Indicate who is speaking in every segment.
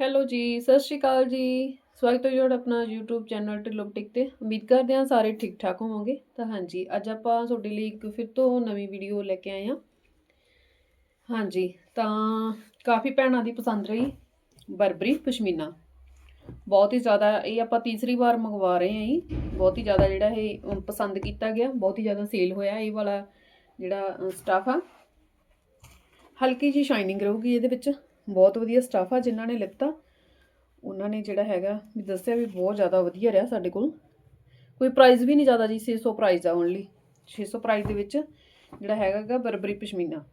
Speaker 1: Hello ਜੀ, ਸਤਿ ਸ਼੍ਰੀ ਅਕਾਲ ਜੀ। ਸਵਾਗਤ ਹੈ ਤੁਹਾਡਾ ਆਪਣਾ YouTube ਚੈਨਲ ਢਿੱਲੋਂ ਤੇ। ਉਮੀਦ ਕਰਦੇ ਹਾਂ ਸਾਰੇ ਠੀਕ ਠਾਕ ਹੋਵੋਗੇ। ਤਾਂ ਹਾਂਜੀ, ਅੱਜ ਆਪਾਂ ਤੁਹਾਡੇ ਲਈ ਇੱਕ ਫਿਰ ਤੋਂ ਨਵੀਂ ਵੀਡੀਓ ਲੈ ਕੇ ਆਏ ਹਾਂ। ਹਾਂਜੀ, ਤਾਂ ਕਾਫੀ ਭੈਣਾਂ ਦੀ ਪਸੰਦ ਰਹੀ, ਬਰਬਰੀ, ਪਸ਼ਮੀਨਾ। ਬਹੁਤ ਹੀ ਜ਼ਿਆਦਾ ਇਹ ਆਪਾਂ ਤੀਸਰੀ ਵਾਰ ਮੰਗਵਾ ਰਹੇ ਹਾਂ ਜੀ। ਬਹੁਤ ਹੀ ਜ਼ਿਆਦਾ ਜਿਹੜਾ ਇਹ ਪਸੰਦ ਕੀਤਾ ਗਿਆ, ਬਹੁਤ ਹੀ ਜ਼ਿਆਦਾ ਸੇਲ ਹੋਇਆ ਇਹ ਵਾਲਾ ਜਿਹੜਾ ਸਟਾਫ ਆ। ਹਲਕੀ ਜੀ ਸ਼ਾਈਨਿੰਗ ਰਹੂਗੀ ਇਹਦੇ ਵਿੱਚ। ਬਹੁਤ ਵਧੀਆ ਸਟਾਫ ਆ ਜਿਨ੍ਹਾਂ ਨੇ ਲਿੱਤਾ। ਉਹਨਾਂ ਨੇ ਜਿਹੜਾ ਹੈਗਾ ਵੀ ਦੱਸਿਆ ਵੀ ਬਹੁਤ ਜ਼ਿਆਦਾ ਵਧੀਆ ਰਿਹਾ ਸਾਡੇ ਕੋਲ। ਕੋਈ ਪ੍ਰਾਈਸ ਵੀ ਨਹੀਂ ਜ਼ਿਆਦਾ ਜੀ 600 ਪ੍ਰਾਈਸ ਆ ਓਨਲੀ 600 ਪ੍ਰਾਈਸ ਦੇ ਵਿੱਚ ਜਿਹੜਾ ਹੈਗਾਗਾ ਬਰਬਰੀ ਪਸ਼ਮੀਨਾ।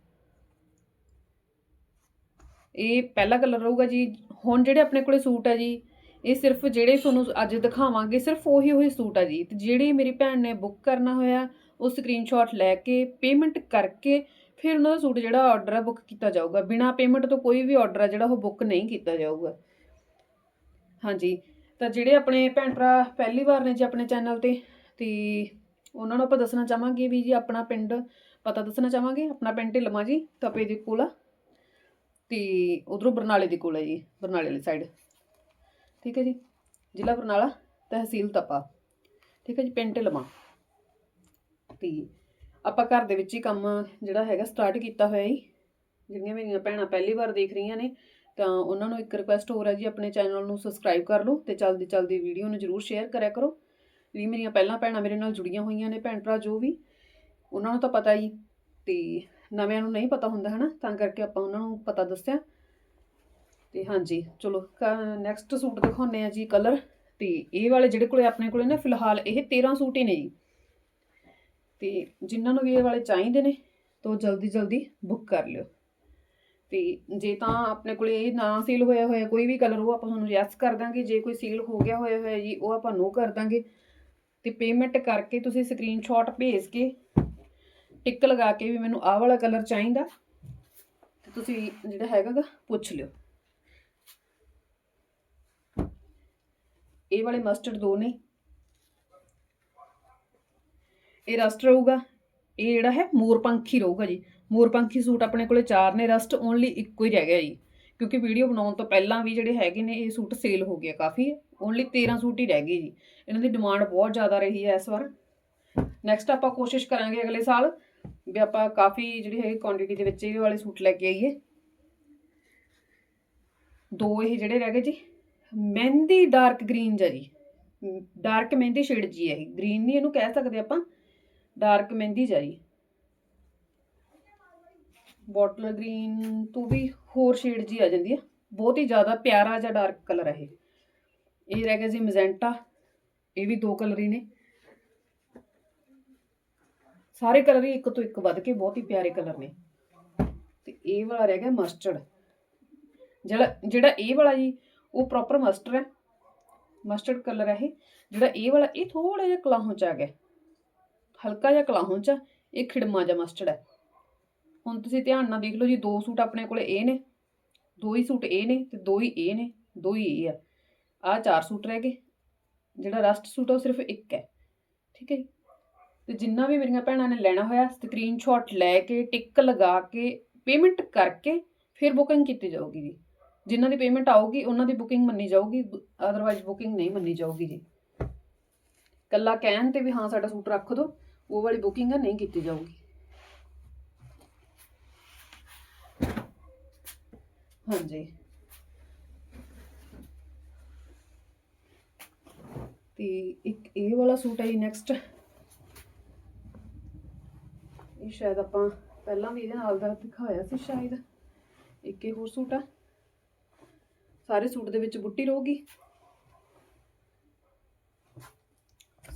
Speaker 1: ਇਹ ਪਹਿਲਾ ਕਲਰ ਰਹੂਗਾ ਜੀ। ਹੁਣ ਜਿਹੜੇ ਆਪਣੇ ਕੋਲੇ ਸੂਟ ਆ ਜੀ, ਇਹ ਸਿਰਫ ਜਿਹੜੇ ਤੁਹਾਨੂੰ ਅੱਜ ਦਿਖਾਵਾਂਗੇ, ਸਿਰਫ ਉਹੀ ਉਹੀ ਸੂਟ ਆ ਜੀ। ਤੇ ਜਿਹੜੀ ਮੇਰੀ ਭੈਣ ਨੇ ਬੁੱਕ ਕਰਨਾ ਹੋਇਆ, ਉਹ ਸਕਰੀਨਸ਼ਾਟ ਲੈ ਕੇ ਪੇਮੈਂਟ ਕਰਕੇ ਫਿਰ ਉਹਨਾਂ ਦਾ ਸੂਟ ਜਿਹੜਾ ਆਰਡਰ ਹੈ ਬੁੱਕ ਕੀਤਾ ਜਾਊਗਾ। ਬਿਨਾ ਪੇਮੈਂਟ ਤੋਂ ਕੋਈ ਵੀ ਆਰਡਰ ਹੈ ਜਿਹੜਾ ਉਹ ਬੁੱਕ ਨਹੀਂ ਕੀਤਾ ਜਾਊਗਾ। ਹਾਂਜੀ, ਤਾਂ ਜਿਹੜੇ ਆਪਣੇ ਭੈਣ ਭਰਾ ਪਹਿਲੀ ਵਾਰ ਨੇ ਜੀ ਆਪਣੇ ਚੈਨਲ ਤੇ ਤੇ ਉਹਨਾਂ ਨੂੰ ਆਪਾਂ ਦੱਸਣਾ ਚਾਹਾਂਗੇ ਵੀ ਜੀ ਆਪਣਾ ਪਿੰਡ ਪਤਾ ਦੱਸਣਾ ਚਾਹਾਂਗੇ? ਆਪਣਾ ਪਿੰਡ ਢਿਲਮਾ ਜੀ, ਤਪੇ ਦੇ ਕੋਲ ਆ। ਤੇ ਉਧਰੋਂ ਬਰਨਾਲੇ ਦੇ ਕੋਲ ਹੈ ਜੀ, ਬਰਨਾਲੇ ਵਾਲੀ ਸਾਈਡ ਠੀਕ ਹੈ ਜੀ, ਜ਼ਿਲ੍ਹਾ ਬਰਨਾਲਾ ਤਹਿਸੀਲ ਤਪਾ। ਠੀਕ ਹੈ ਜੀ, ਪਿੰਡ ਢਿਲਮਾ ਤੇ ਆਪਾਂ ਘਰ ਦੇ ਵਿੱਚ ਹੀ ਕੰਮ ਜਿਹੜਾ ਹੈਗਾ ਸਟਾਰਟ ਕੀਤਾ ਹੋਇਆ ਜੀ। ਜਿਹੜੀਆਂ ਮੇਰੀਆਂ ਭੈਣਾਂ ਪਹਿਲੀ ਵਾਰ ਦੇਖ ਰਹੀਆਂ ਨੇ, ਤਾਂ ਉਹਨਾਂ ਨੂੰ ਇੱਕ ਰਿਕੁਐਸਟ ਹੋਰ ਹੈ ਜੀ, ਆਪਣੇ ਚੈਨਲ ਨੂੰ ਸਬਸਕ੍ਰਾਈਬ ਕਰ ਲਓ ਤੇ ਚਲਦੀ ਚਲਦੀ ਵੀਡੀਓ ਨੂੰ ਜਰੂਰ ਸ਼ੇਅਰ ਕਰਿਆ ਕਰੋ। ਜਿਹੜੀ ਮੇਰੀਆਂ ਪਹਿਲਾਂ ਭੈਣਾਂ ਮੇਰੇ ਨਾਲ ਜੁੜੀਆਂ ਹੋਈਆਂ ਨੇ, ਭੈਣ ਭਰਾ ਜੋ ਵੀ। ਉਹਨਾਂ ਨੂੰ ਤਾਂ ਪਤਾ ਹੀ, ਤੇ ਨਵਿਆਂ ਨੂੰ ਨਹੀਂ ਪਤਾ ਹੁੰਦਾ ਹਨਾ, ਤਾਂ ਕਰਕੇ ਆਪਾਂ ਉਹਨਾਂ ਨੂੰ ਪਤਾ ਦੱਸਿਆ। ਤੇ ਹਾਂਜੀ, ਚਲੋ ਨੈਕਸਟ ਸੂਟ ਦਿਖਾਉਂਦੇ ਆ ਜੀ ਕਲਰ ਤੇ ਇਹ ਵਾਲੇ ਜਿਹੜੇ ਕੋਲੇ ਆਪਣੇ ਕੋਲੇ ਨਾ, ਫਿਲਹਾਲ ਇਹ 13 ਸੂਟ ਹੀ ਨੇ ਜੀ। ਤੇ ਜਿਨ੍ਹਾਂ ਨੂੰ ਵੀ ਇਹ ਵਾਲੇ ਚਾਹੀਦੇ ਨੇ, ਤਾਂ ਜਲਦੀ ਜਲਦੀ ਬੁੱਕ ਕਰ ਲਿਓ। ਤੇ ਜੇ ਤਾਂ ਆਪਣੇ ਕੋਲ ਇਹ ਨਾ ਸੀਲ ਹੋਇਆ ਹੋਇਆ ਕੋਈ ਵੀ ਕਲਰ ਉਹ ਆਪਾਂ ਤੁਹਾਨੂੰ ਯੈਸ ਕਰ ਦਾਂਗੇ। ਜੇ ਕੋਈ ਸੀਲ ਹੋ ਗਿਆ ਹੋਇਆ ਹੋਇਆ ਜੀ, ਉਹ ਆਪਾਂ ਨੋ ਕਰ ਦਾਂਗੇ। ਤੇ ਪੇਮੈਂਟ ਕਰਕੇ ਤੁਸੀਂ ਸਕਰੀਨਸ਼ਾਟ ਭੇਜ ਕੇ ਟਿਕ ਲਗਾ ਕੇ ਵੀ ਮੈਨੂੰ ਆਹ ਵਾਲਾ ਕਲਰ ਚਾਹੀਦਾ, ਤੇ ਤੁਸੀਂ ਜਿਹੜਾ ਹੈਗਾ ਗਾ ਪੁੱਛ ਲਿਓ। ਇਹ ਵਾਲੇ ਮਸਟਰਡ ਦੋ ਨੇ। ਇਹ ਰਸਟ ਰਹੂਗਾ। ਇਹ ਜਿਹੜਾ ਹੈ ਮੋਰਪੰਖੀ ਰਹੂਗਾ ਜੀ। ਮੋਰਪੰਖੀ ਸੂਟ ਆਪਣੇ ਕੋਲੇ ਚਾਰ ਨੇ, ਰਸਟ ਓਨਲੀ ਇੱਕੋ ਹੀ ਰਹਿ ਗਿਆ ਜੀ। ਕਿਉਂਕਿ ਵੀਡੀਓ ਬਣਾਉਣ ਤੋਂ ਪਹਿਲਾਂ ਵੀ ਜਿਹੜੇ ਹੈਗੇ ਨੇ, ਇਹ ਸੂਟ ਸੇਲ ਹੋ ਗਿਆ ਕਾਫੀ। ਓਨਲੀ 13 ਸੂਟ ਹੀ ਰਹਿ ਗਏ ਜੀ। ਇਹਨਾਂ ਦੀ ਡਿਮਾਂਡ ਬਹੁਤ ਜ਼ਿਆਦਾ ਰਹੀ ਹੈ ਇਸ ਵਾਰ। ਨੈਕਸਟ ਆਪਾਂ ਕੋਸ਼ਿਸ਼ ਕਰਾਂਗੇ ਅਗਲੇ ਸਾਲ ਵੀ ਆਪਾਂ ਕਾਫੀ ਜਿਹੜੀ ਹੈਗੀ ਕੁਆਂਟੀਟੀ ਦੇ ਵਿੱਚ ਇਹ ਵਾਲੇ ਸੂਟ ਲੈ ਕੇ ਆਈਏ। ਦੋ ਇਹ ਜਿਹੜੇ ਰਹਿ ਗਏ ਜੀ। ਮਹਿੰਦੀ ਡਾਰਕ ਗ੍ਰੀਨ ਜੀ। ਡਾਰਕ ਮਹਿੰਦੀ ਸ਼ੇਡ ਜੀ ਹੈ ਇਹ। ਗ੍ਰੀਨ ਨਹੀਂ ਇਹਨੂੰ ਕਹਿ ਸਕਦੇ ਆਪਾਂ। ਡਾਰਕ ਮਹਿੰਦੀ ਜਾਈ ਬੋਟਲ ਗ੍ਰੀਨ ਤੋਂ ਵੀ ਹੋਰ ਸ਼ੇਡ ਜੀ ਆ ਜਾਂਦੀ ਹੈ ਬਹੁਤ ਹੀ ਜ਼ਿਆਦਾ ਪਿਆਰਾ ਜਿਹਾ ਡਾਰਕ ਕਲਰ ਹੈ ਇਹ। ਇਹ ਰਹਿ ਗਿਆ ਜੀ ਮੈਜੈਂਟਾ ਇਹ ਵੀ ਦੋ ਕਲਰ ਹੀ ਨੇ। ਸਾਰੇ ਕਲਰ ਹੀ ਇੱਕ ਤੋਂ ਇੱਕ ਵੱਧ ਕੇ ਬਹੁਤ ਹੀ ਪਿਆਰੇ ਕਲਰ ਨੇ। ਤੇ ਇਹ ਵਾਲਾ ਰਹਿ ਗਿਆ ਮਸਟਰਡ ਜਿਹੜਾ ਜਿਹੜਾ ਇਹ ਵਾਲਾ ਜੀ, ਉਹ ਪ੍ਰੋਪਰ ਮਸਟਰਡ ਹੈ। ਮਸਟਰਡ ਕਲਰ ਹੈ ਇਹ। ਜਿਹੜਾ ਇਹ ਵਾਲਾ, ਇਹ ਥੋੜਾ ਜਿਹਾ ਕਲਾਹੋਂ ਚ ਆ ਗਿਆ। ਹਲਕਾ ਜਿਹਾ ਕਲਾਹੋਂ ਚ ਆ, ਇਹ ਖਿੜਮਾ ਜਿਹਾ ਮਸਟਰਡ ਹੈ ਹੁਣ ਤੁਸੀਂ ਧਿਆਨ ਨਾਲ ਦੇਖ ਲਓ ਜੀ ਦੋ ਸੂਟ ਆਪਣੇ ਕੋਲੇ ਇਹ ਨੇ ਦੋ ਹੀ ਸੂਟ ਇਹ ਨੇ ਤੇ ਦੋ ਹੀ ਇਹ ਨੇ ਦੋ ਹੀ ਇਹ ਆ। ਆ ਚਾਰ ਸੂਟ ਰਹਿ ਗਏ ਜਿਹੜਾ ਰਸਟ ਸੂਟ ਆ ਉਹ ਸਿਰਫ ਇੱਕ ਹੈ ਠੀਕ ਹੈ ਜੀ? ਤੇ ਜਿੰਨਾ ਵੀ ਮੇਰੀਆਂ ਭੈਣਾਂ ਨੇ ਲੈਣਾ ਹੋਇਆ ਸਕਰੀਨਸ਼ਾਟ ਲੈ ਕੇ ਟਿਕ ਲਗਾ ਕੇ ਪੇਮੈਂਟ ਕਰਕੇ ਫਿਰ ਬੁਕਿੰਗ ਕੀਤੀ ਜਾਊਗੀ ਜੀ। ਜਿਨ੍ਹਾਂ ਦੀ ਪੇਮੈਂਟ ਆਊਗੀ ਉਹਨਾਂ ਦੀ ਬੁਕਿੰਗ ਮੰਨੀ ਜਾਊਗੀ ਅਦਰਵਾਈਜ਼ ਬੁਕਿੰਗ ਨਹੀਂ ਮੰਨੀ ਜਾਊਗੀ ਜੀ। ਕੱਲਾ ਕਹਿਣ ਤੇ ਵੀ ਹਾਂ ਸਾਡਾ ਸੂਟ ਰੱਖ ਦਿਓ। ਉਹ ਵਾਲੀ ਬੁਕਿੰਗ ਨਹੀਂ ਕੀਤੀ ਜਾਊਗੀ। ਹਾਂਜੀ। ਤੇ ਇੱਕ ਇਹ ਵਾਲਾ ਸੂਟ ਹੈ ਨੈਕਸਟ ਇਹ ਸ਼ਾਇਦ ਆਪਾਂ ਪਹਿਲਾਂ ਵੀ ਇਹਦੇ ਨਾਲ ਦਾ ਦਿਖਾਇਆ ਸੀ ਸ਼ਾਇਦ। ਇੱਕ ਇਹ ਹੋਰ ਸੂਟ ਆ। ਸਾਰੇ ਸੂਟ ਦੇ ਵਿੱਚ ਬੁੱਟੀ ਰਹੂਗੀ।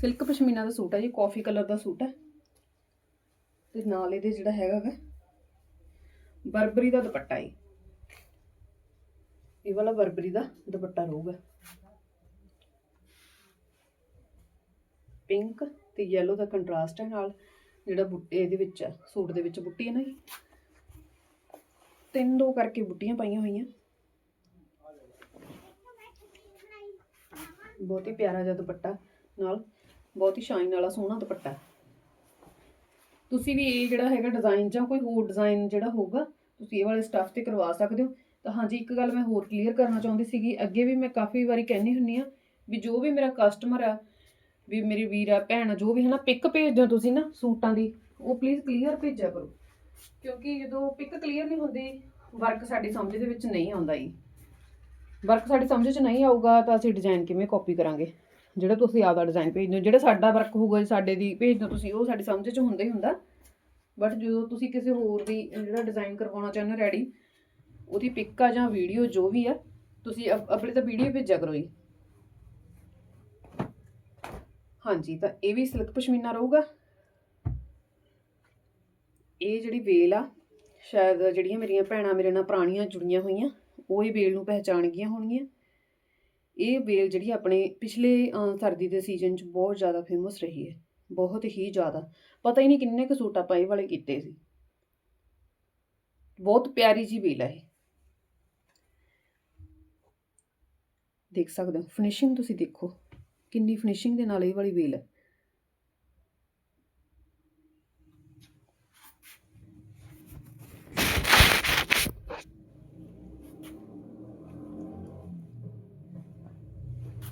Speaker 1: ਸਿਲਕ ਪਸ਼ਮੀਨਾ ਦਾ ਸੂਟ ਹੈ ਜੀ ਕਾਫੀ ਕਲਰ ਦਾ ਸੂਟ ਹੈ। ਤੇ ਨਾਲ ਇਹਦੇ ਜਿਹੜਾ ਹੈਗਾ ਬਰਬਰੀ ਦਾ ਦੁਪੱਟਾ ਹੈ ਇਹ ਵਾਲਾ ਬਰਬਰੀ ਦਾ ਦੁਪੱਟਾ ਰਹੂਗਾ। ਪਿੰਕ ਤੇ ਯੈਲੋ ਦਾ ਕੰਟਰਾਸਟ ਹੈ ਨਾਲ, ਜਿਹੜਾ ਬੁੱਟੇ ਇਹਦੇ ਵਿੱਚ ਆ, ਸੂਟ ਦੇ ਵਿੱਚ ਬੁੱਟੀ ਹੈ ਨਾ ਜੀ। ਤਿੰਨ ਦੋ ਕਰਕੇ ਬੁੱਟੀਆਂ ਪਾਈਆਂ ਹੋਈਆਂ। ਬਹੁਤ ਹੀ ਪਿਆਰਾ ਜਿਹਾ ਦੁਪੱਟਾ ਨਾਲ ਬਹੁਤ ਹੀ ਸ਼ਾਈਨ ਵਾਲਾ ਸੋਹਣਾ ਦੁਪੱਟਾ। ਤੁਸੀਂ ਵੀ ਇਹ ਜਿਹੜਾ ਹੈਗਾ ਡਿਜ਼ਾਈਨ ਜਾਂ ਕੋਈ ਹੋਰ ਡਿਜ਼ਾਈਨ ਜਿਹੜਾ ਹੋਊਗਾ, ਤੁਸੀਂ ਇਹ ਵਾਲੇ ਸਟੱਫ ਤੇ ਕਰਵਾ ਸਕਦੇ ਹੋ। ਤਾਂ ਹਾਂਜੀ, ਇੱਕ ਗੱਲ ਮੈਂ ਹੋਰ ਕਲੀਅਰ ਕਰਨਾ ਚਾਹੁੰਦੀ ਸੀਗੀ, ਅੱਗੇ ਵੀ ਮੈਂ ਕਾਫੀ ਵਾਰੀ ਕਹਿੰਦੀ ਹੁੰਨੀ ਆ ਵੀ ਜੋ ਵੀ ਮੇਰਾ ਕਸਟਮਰ ਆ, ਵੀ ਮੇਰੀ ਵੀਰ ਆ, ਭੈਣ ਆ, ਜੋ ਵੀ ਹੈ ਨਾ ਪਿਕ ਭੇਜਦੇ ਹੋ ਤੁਸੀਂ ਨਾ ਸੂਟਾਂ ਦੀ, ਉਹ ਪਲੀਜ਼ ਕਲੀਅਰ ਭੇਜਿਆ ਕਰੋ। ਕਿਉਂਕਿ ਜਦੋਂ ਪਿਕ ਕਲੀਅਰ ਨਹੀਂ ਹੁੰਦੀ ਵਰਕ ਸਾਡੀ ਸਮਝ ਦੇ ਵਿੱਚ ਨਹੀਂ ਆਉਂਦਾ ਜੀ। ਵਰਕ ਸਾਡੀ ਸਮਝ 'ਚ ਨਹੀਂ ਆਊਗਾ ਤਾਂ ਅਸੀਂ ਡਿਜ਼ਾਈਨ ਕਿਵੇਂ ਕਾਪੀ ਕਰਾਂਗੇ? ਜਿਹੜਾ ਤੁਸੀਂ ਆਪਦਾ ਡਿਜ਼ਾਈਨ ਭੇਜਦੇ ਹੋ, ਜਿਹੜਾ ਸਾਡਾ ਵਰਕ ਹੋਊਗਾ, ਜੀ ਸਾਡੇ ਦੀ ਭੇਜਦੇ ਹੋ ਤੁਸੀਂ, ਉਹ ਸਾਡੀ ਸਮਝ 'ਚ ਹੁੰਦਾ ਹੀ ਹੁੰਦਾ। ਬਟ ਜਦੋਂ ਤੁਸੀਂ ਕਿਸੇ ਹੋਰ ਦੀ ਜਿਹੜਾ ਡਿਜ਼ਾਈਨ ਕਰਵਾਉਣਾ ਚਾਹੁੰਦੇ ਹੋ ਰੈਡੀ ਉਹਦੀ ਪਿਕ ਆ ਜਾਂ ਵੀਡੀਓ ਜੋ ਵੀ ਆ, ਤੁਸੀਂ ਆਪਣੇ ਤਾਂ ਵੀਡੀਓ ਭੇਜਿਆ ਕਰੋ ਜੀ। ਹਾਂਜੀ, ਤਾਂ ਇਹ ਵੀ ਸਿਲਕ ਪਸ਼ਮੀਨਾ ਰਹੂਗਾ। ਇਹ ਜਿਹੜੀ ਵੇਲ ਆ, ਸ਼ਾਇਦ ਜਿਹੜੀਆਂ ਮੇਰੀਆਂ ਭੈਣਾਂ ਮੇਰੇ ਨਾਲ ਪੁਰਾਣੀਆਂ ਜੁੜੀਆਂ ਹੋਈਆਂ, ਉਹ ਇਹ ਵੇਲ ਨੂੰ ਪਹਿਚਾਣ ਗਈਆਂ ਹੋਣਗੀਆਂ। ਇਹ ਵੇਲ ਜਿਹੜੀ ਆਪਣੇ ਪਿਛਲੇ ਸਰਦੀ ਦੇ ਸੀਜ਼ਨ 'ਚ ਬਹੁਤ ਜ਼ਿਆਦਾ ਫੇਮਸ ਰਹੀ ਹੈ, ਬਹੁਤ ਹੀ ਜ਼ਿਆਦਾ। ਪਤਾ ਹੀ ਨਹੀਂ ਕਿੰਨੇ ਕੁ ਸੂਟ ਆਪਾਂ ਇਹ ਵਾਲੇ ਕੀਤੇ ਸੀ। ਬਹੁਤ ਪਿਆਰੀ ਜੀ ਵੇਲ ਹੈ ਇਹ। ਦੇਖ ਸਕਦੇ ਹੋ ਫਿਨਿਸ਼ਿੰਗ ਤੁਸੀਂ ਦੇਖੋ, ਕਿੰਨੀ ਫਿਨਿਸ਼ਿੰਗ ਦੇ ਨਾਲ ਇਹ ਵਾਲੀ ਵੇਲ ਹੈ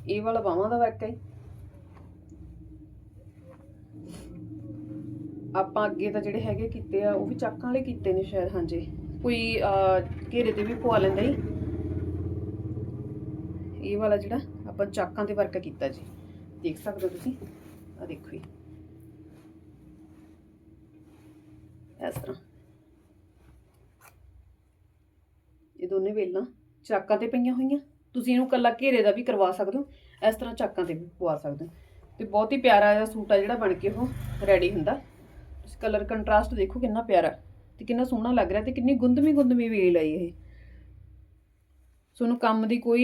Speaker 1: ਇਹ ਵਾਲਾ ਬਾਹਾਂ ਦਾ ਵਰਕ ਹੈ ਆਪਾਂ ਅੱਗੇ ਤਾਂ ਜਿਹੜੇ ਹੈਗੇ ਕੀਤੇ ਆ ਉਹ ਵੀ ਚੱਕਾਂ ਵਾਲੇ ਕੀਤੇ ਨੇ ਸ਼ਾਇਦ ਹਾਂਜੀ। ਕੋਈ ਅਹ, ਘੇਰੇ ਤੇ ਵੀ ਪਵਾ ਲੈਂਦਾ ਹੀ ਇਹ ਵਾਲਾ ਜਿਹੜਾ ਆਪਾਂ ਚਾਕਾਂ ਤੇ ਵਰਕ ਕੀਤਾ ਜੀ। ਦੇਖ ਸਕਦੇ ਹੋ ਤੁਸੀਂ? ਆ ਦੇਖੋ ਜੀ। ਇਸ ਤਰ੍ਹਾਂ। ਇਹ ਦੋਨੇ ਵੇਲਾਂ ਚਾਕਾਂ ਤੇ ਪਈਆਂ ਹੋਈਆਂ। ਤੁਸੀਂ ਇਹਨੂੰ ਕੱਲਾ ਘੇਰੇ ਦਾ ਵੀ ਕਰਵਾ ਸਕਦੇ ਹੋ, ਇਸ ਤਰ੍ਹਾਂ ਚਾਕਾਂ ਤੇ ਵੀ ਪਵਾ ਸਕਦੇ ਹੋ। ਤੇ ਬਹੁਤ ਹੀ ਪਿਆਰਾ ਜਿਹਾ ਸੂਟ ਆ ਜਿਹੜਾ ਬਣ ਕੇ ਉਹ ਰੈਡੀ ਹੁੰਦਾ। ਤੁਸੀਂ ਕਲਰ ਕੰਟਰਾਸਟ ਦੇਖੋ ਕਿੰਨਾ ਪਿਆਰਾ ਤੇ ਕਿੰਨਾ ਸੋਹਣਾ ਲੱਗ ਰਿਹਾ ਤੇ ਕਿੰਨੀ ਗੁੰਦਮੀ ਗੁੰਦਮੀ ਵੇਲ ਆਈ ਇਹ। ਤੁਹਾਨੂੰ ਕੰਮ ਦੀ ਕੋਈ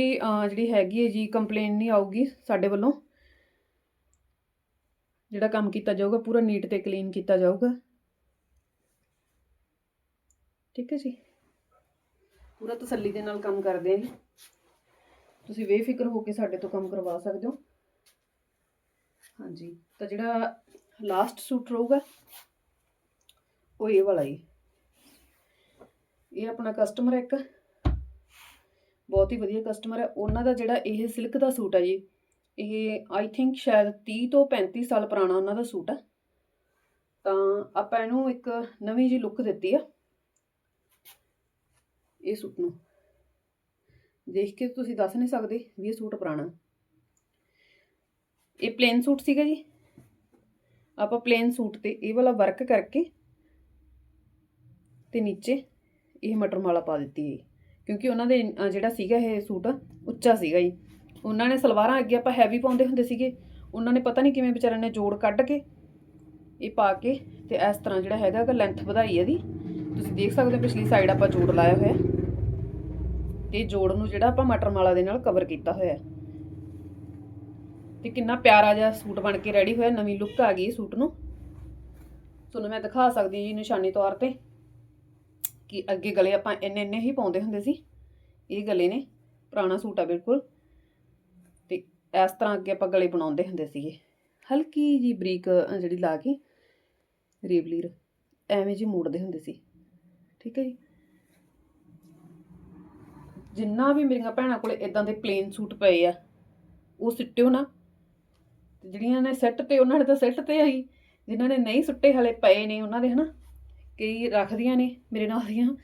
Speaker 1: ਜਿਹੜੀ ਹੈਗੀ ਹੈ ਜੀ ਕੰਪਲੇਨ ਨਹੀਂ ਆਊਗੀ ਸਾਡੇ ਵੱਲੋਂ। ਜਿਹੜਾ ਕੰਮ ਕੀਤਾ ਜਾਊਗਾ, ਪੂਰਾ ਨੀਟ ਤੇ ਕਲੀਨ ਕੀਤਾ ਜਾਊਗਾ। ਠੀਕ ਹੈ ਜੀ। ਪੂਰਾ ਤਸੱਲੀ ਦੇ ਨਾਲ ਕੰਮ ਕਰਦੇ ਆ ਜੀ। ਤੁਸੀਂ ਬੇਫਿਕਰ ਹੋ ਕੇ ਸਾਡੇ ਤੋਂ ਕੰਮ ਕਰਵਾ ਸਕਦੇ ਹੋ। ਹਾਂਜੀ, ਤਾਂ ਜਿਹੜਾ ਲਾਸਟ ਸੂਟ ਰਹੂਗਾ, ਉਹ ਇਹ ਵਾਲਾ ਹੀ ਇਹ ਆਪਣਾ ਕਸਟਮਰ ਇੱਕ। ਬਹੁਤ ਹੀ ਵਧੀਆ ਕਸਟਮਰ ਹੈ। ਉਹਨਾਂ ਦਾ ਜਿਹੜਾ ਇਹ ਸਿਲਕ ਦਾ ਸੂਟ ਹੈ ਜੀ, ਇਹ ਆਈ ਥਿੰਕ ਸ਼ਾਇਦ 30 ਤੋਂ 35 ਸਾਲ ਪੁਰਾਣਾ ਉਹਨਾਂ ਦਾ ਸੂਟ ਹੈ। ਤਾਂ ਆਪਾਂ ਇਹਨੂੰ ਇੱਕ ਨਵੀਂ ਜੀ ਲੁੱਕ ਦਿੱਤੀ ਆ। ਇਹ ਸੂਟ ਨੂੰ। ਦੇਖ ਕੇ ਤੁਸੀਂ ਦੱਸ ਨਹੀਂ ਸਕਦੇ ਵੀ ਇਹ ਸੂਟ ਪੁਰਾਣਾ। ਇਹ ਪਲੇਨ ਸੂਟ ਸੀਗਾ ਜੀ। ਆਪਾਂ ਪਲੇਨ ਸੂਟ ਤੇ ਇਹ ਵਾਲਾ ਵਰਕ ਕਰਕੇ ਤੇ ਨੀਚੇ ਇਹ ਮਟਰ ਮਾਲਾ ਪਾ ਦਿੱਤੀ ਹੈ ਕਿਉਂਕਿ ਉਹਨਾਂ ਦੇ ਜਿਹੜਾ ਸੀਗਾ ਇਹ ਸੂਟ, ਉੱਚਾ ਸੀਗਾ ਜੀ। ਉਹਨਾਂ ਨੇ ਸਲਵਾਰਾਂ ਅੱਗੇ ਆਪਾਂ ਹੈਵੀ ਪਾਉਂਦੇ ਹੁੰਦੇ ਸੀਗੇ। ਉਹਨਾਂ ਨੇ ਪਤਾ ਨਹੀਂ ਕਿਵੇਂ ਵਿਚਾਰਿਆਂ ਨੇ ਜੋੜ ਕੱਢ ਕੇ ਇਹ ਪਾ ਕੇ ਤੇ ਇਸ ਤਰ੍ਹਾਂ ਜਿਹੜਾ ਹੈਗਾ ਲੈਂਥ ਵਧਾਈ ਇਹਦੀ, ਤੁਸੀਂ ਦੇਖ ਸਕਦੇ ਹੋ ਪਿਛਲੀ ਸਾਈਡ ਆਪਾਂ ਜੋੜ ਲਾਇਆ ਹੋਇਆ। ਤੇ ਜੋੜ ਨੂੰ ਜਿਹੜਾ ਆਪਾਂ ਮਟਰ ਮਾਲਾ ਦੇ ਨਾਲ ਕਵਰ ਕੀਤਾ ਹੋਇਆ ਹੈ। ਤੇ ਕਿੰਨਾ ਪਿਆਰਾ ਜਿਹਾ ਸੂਟ ਬਣ ਕੇ ਰੈਡੀ ਹੋਇਆ, ਨਵੀਂ ਲੁੱਕ ਆ ਗਈ ਸੂਟ ਨੂੰ। ਤੁਹਾਨੂੰ ਮੈਂ ਦਿਖਾ ਸਕਦੀ ਜੀ ਨਿਸ਼ਾਨੀ ਤੌਰ ਤੇ ਕਿ ਅੱਗੇ ਗਲੇ ਆਪਾਂ ਇੰਨੇ ਇੰਨੇ ਹੀ ਪਾਉਂਦੇ ਹੁੰਦੇ ਸੀ। ਇਹ ਗਲੇ ਨੇ, ਪੁਰਾਣਾ ਸੂਟ ਆ ਬਿਲਕੁਲ। ਤੇ ਇਸ ਤਰ੍ਹਾਂ ਅੱਗੇ ਆਪਾਂ ਗਲੇ ਬਣਾਉਂਦੇ ਹੁੰਦੇ ਸੀਗੇ। ਹਲਕੀ ਜੀ ਬਰੀਕ ਜਿਹੜੀ ਲਾ ਕੇ ਰੇਵਲੀਰ ਐਵੇਂ ਜੀ ਮੋੜਦੇ ਹੁੰਦੇ ਸੀ। ਠੀਕ ਹੈ ਜੀ। ਜਿੰਨਾ ਵੀ ਮੇਰੀਆਂ ਭੈਣਾਂ ਕੋਲੇ ਇਦਾਂ ਦੇ ਪਲੇਨ ਸੂਟ ਪਏ ਆ, ਉਹ ਸਿੱਟਿਓ ਨਾ। ਤੇ ਜਿਹੜੀਆਂ ਨੇ ਸੈੱਟ ਤੇ, ਉਹਨਾਂ ਨੇ ਤਾਂ ਸੈੱਟ ਤੇ ਆਈ ਜਿਨ੍ਹਾਂ ਨੇ ਨਹੀਂ ਸੁੱਟੇ ਹਲੇ ਪਏ ਨੇ ਉਹਨਾਂ ਦੇ, ਹਨਾ। ਕਈ ਰੱਖਦੀਆਂ ਨੇ ਮੇਰੇ ਨਾਲ ਦੀਆਂ।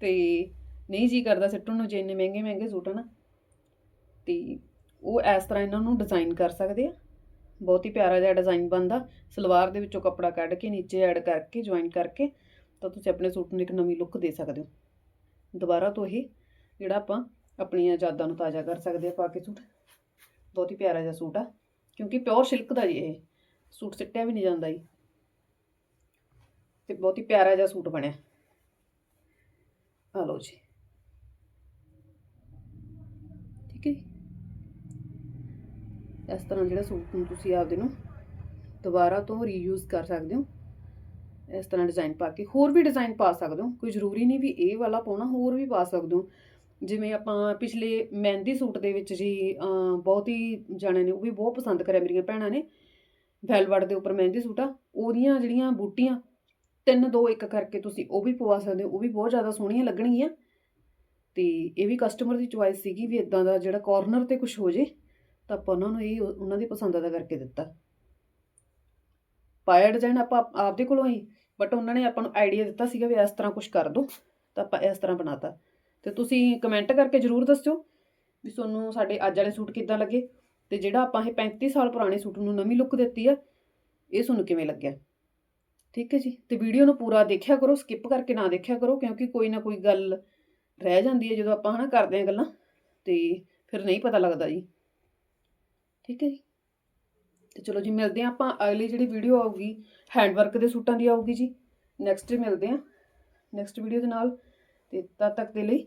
Speaker 1: ਤੇ ਨਹੀਂ ਜੀ ਕਰਦਾ ਸਿੱਟਣ ਨੂੰ ਜੇ ਇੰਨੇ ਮਹਿੰਗੇ ਮਹਿੰਗੇ ਸੂਟ ਹਨ ਤੇ ਉਹ ਇਸ ਤਰ੍ਹਾਂ ਇਹਨਾਂ ਨੂੰ ਡਿਜ਼ਾਈਨ ਕਰ ਸਕਦੇ ਆ। ਬਹੁਤ ਹੀ ਪਿਆਰਾ ਜਿਹਾ ਡਿਜ਼ਾਈਨ ਬਣਦਾ। ਸਲਵਾਰ ਦੇ ਵਿੱਚੋਂ ਕੱਪੜਾ ਕੱਢ ਕੇ, ਨੀਚੇ ਐਡ ਕਰਕੇ ਜੁਆਇਨ ਕਰਕੇ, ਤਾਂ ਤੁਸੀਂ ਆਪਣੇ ਸੂਟ ਨੂੰ ਇੱਕ ਨਵੀਂ ਲੁੱਕ ਦੇ ਸਕਦੇ ਹੋ। ਦੁਬਾਰਾ ਤੋਂ ਇਹ ਜਿਹੜਾ ਆਪਾਂ ਆਪਣੀਆਂ ਯਾਦਾਂ ਨੂੰ ਤਾਜ਼ਾ ਕਰ ਸਕਦੇ ਆ, ਪਾ ਕੇ ਸੂਟ। ਬਹੁਤ ਹੀ ਪਿਆਰਾ ਜਿਹਾ ਸੂਟ ਆ, ਕਿਉਂਕਿ ਪਿਓਰ ਸਿਲਕ ਦਾ ਜੀ ਇਹ। ਸੂਟ ਸਿੱਟਿਆ ਵੀ ਨਹੀਂ ਜਾਂਦਾ ਜੀ। ਤੇ ਬਹੁਤ ਹੀ ਪਿਆਰਾ ਜਿਹਾ ਸੂਟ ਬਣਿਆ। ਆ ਲਓ ਜੀ। ਠੀਕ ਹੈ ਜੀ। ਇਸ ਤਰ੍ਹਾਂ ਜਿਹੜਾ ਸੂਟ ਨੂੰ ਤੁਸੀਂ ਆਪਦੇ ਨੂੰ ਦੁਬਾਰਾ ਤੋਂ ਰੀਯੂਜ਼ ਕਰ ਸਕਦੇ ਹੋ। ਇਸ ਤਰ੍ਹਾਂ ਡਿਜ਼ਾਈਨ ਪਾ ਕੇ ਹੋਰ ਵੀ ਡਿਜ਼ਾਈਨ ਪਾ ਸਕਦੇ ਹੋ। ਕੋਈ ਜ਼ਰੂਰੀ ਨਹੀਂ ਵੀ ਇਹ ਵਾਲਾ ਪਾਉਣਾ, ਹੋਰ ਵੀ ਪਾ ਸਕਦੇ ਹੋ। ਜਿਵੇਂ ਆਪਾਂ ਪਿਛਲੇ ਮਹਿੰਦੀ ਸੂਟ ਦੇ ਵਿੱਚ ਜੀ ਬਹੁਤ ਹੀ ਜਾਣੇ ਨੇ, ਉਹ ਵੀ ਬਹੁਤ ਪਸੰਦ ਕਰਿਆ ਮੇਰੀਆਂ ਭੈਣਾਂ ਨੇ। ਵੈਲਵਟ ਦੇ ਉੱਪਰ ਮਹਿੰਦੀ ਸੂਟ ਆ, ਉਹਦੀਆਂ ਜਿਹੜੀਆਂ ਬੂਟੀਆਂ, ਤਿੰਨ ਦੋ ਇੱਕ ਕਰਕੇ ਤੁਸੀਂ ਉਹ ਵੀ ਪਵਾ ਸਕਦੇ ਹੋ, ਉਹ ਵੀ ਬਹੁਤ ਜ਼ਿਆਦਾ ਸੋਹਣੀਆਂ ਲੱਗਣਗੀਆਂ। ਤੇ ਇਹ ਵੀ ਕਸਟਮਰ ਦੀ ਚੁਆਇਸ ਸੀਗੀ ਵੀ ਇਦਾਂ ਦਾ ਜਿਹੜਾ ਕਾਰਨਰ ਤੇ ਕੁਝ ਹੋ ਜੇ, ਤਾਂ ਆਪਾਂ ਉਹਨਾਂ ਨੂੰ ਇਹ ਉਹਨਾਂ ਦੀ ਪਸੰਦ ਦਾ ਕਰਕੇ ਦਿੱਤਾ। ਪਾਇਆ ਡਿਜ਼ਾਈਨ ਆਪਾਂ ਆਪਦੇ ਕੋਲੋਂ ਹੀ ਬਟ ਉਹਨਾਂ ਨੇ ਆਪਾਂ ਨੂੰ ਆਈਡੀਆ ਦਿੱਤਾ ਸੀਗਾ ਵੀ ਇਸ ਤਰ੍ਹਾਂ ਕੁਝ ਕਰ ਦੋ, ਤਾਂ ਆਪਾਂ ਇਸ ਤਰ੍ਹਾਂ ਬਣਾਤਾ। ਤੇ ਤੁਸੀਂ ਕਮੈਂਟ ਕਰਕੇ ਜਰੂਰ ਦੱਸਿਓ ਵੀ ਤੁਹਾਨੂੰ ਸਾਡੇ ਅੱਜ ਵਾਲੇ ਸੂਟ ਕਿੱਦਾਂ ਲੱਗੇ ਤੇ ਜਿਹੜਾ ਆਪਾਂ ਇਹ 35 ਸਾਲ ਪੁਰਾਣੇ ਸੂਟ ਨੂੰ ਨਵੀਂ ਲੁੱਕ ਦਿੱਤੀ ਆ, ਇਹ ਤੁਹਾਨੂੰ ਕਿਵੇਂ ਲੱਗਿਆ? ਠੀਕ ਹੈ ਜੀ, ਤੇ ਵੀਡੀਓ ਨੂੰ ਪੂਰਾ ਦੇਖਿਆ ਕਰੋ ਸਕਿਪ ਕਰਕੇ ਨਾ ਦੇਖਿਆ ਕਰੋ, ਕਿਉਂਕਿ ਕੋਈ ਨਾ ਕੋਈ ਗੱਲ ਰਹਿ ਜਾਂਦੀ ਹੈ ਜਦੋਂ ਆਪਾਂ ਹਨਾ ਕਰਦੇ ਹਾਂ ਗੱਲਾਂ, ਤੇ ਫਿਰ ਨਹੀਂ ਪਤਾ ਲੱਗਦਾ ਜੀ। ਠੀਕ ਹੈ ਜੀ। ਤੇ ਚਲੋ ਜੀ, ਮਿਲਦੇ ਹਾਂ ਆਪਾਂ, ਅਗਲੀ ਜਿਹੜੀ ਵੀਡੀਓ ਆਊਗੀ ਹੈਂਡਵਰਕ ਦੇ ਸੂਟਾਂ ਦੀ ਆਊਗੀ ਜੀ। ਨੈਕਸਟ ਮਿਲਦੇ ਹਾਂ ਨੈਕਸਟ ਵੀਡੀਓ ਦੇ ਨਾਲ, ਤੇ ਤਦ ਤੱਕ ਦੇ ਲਈ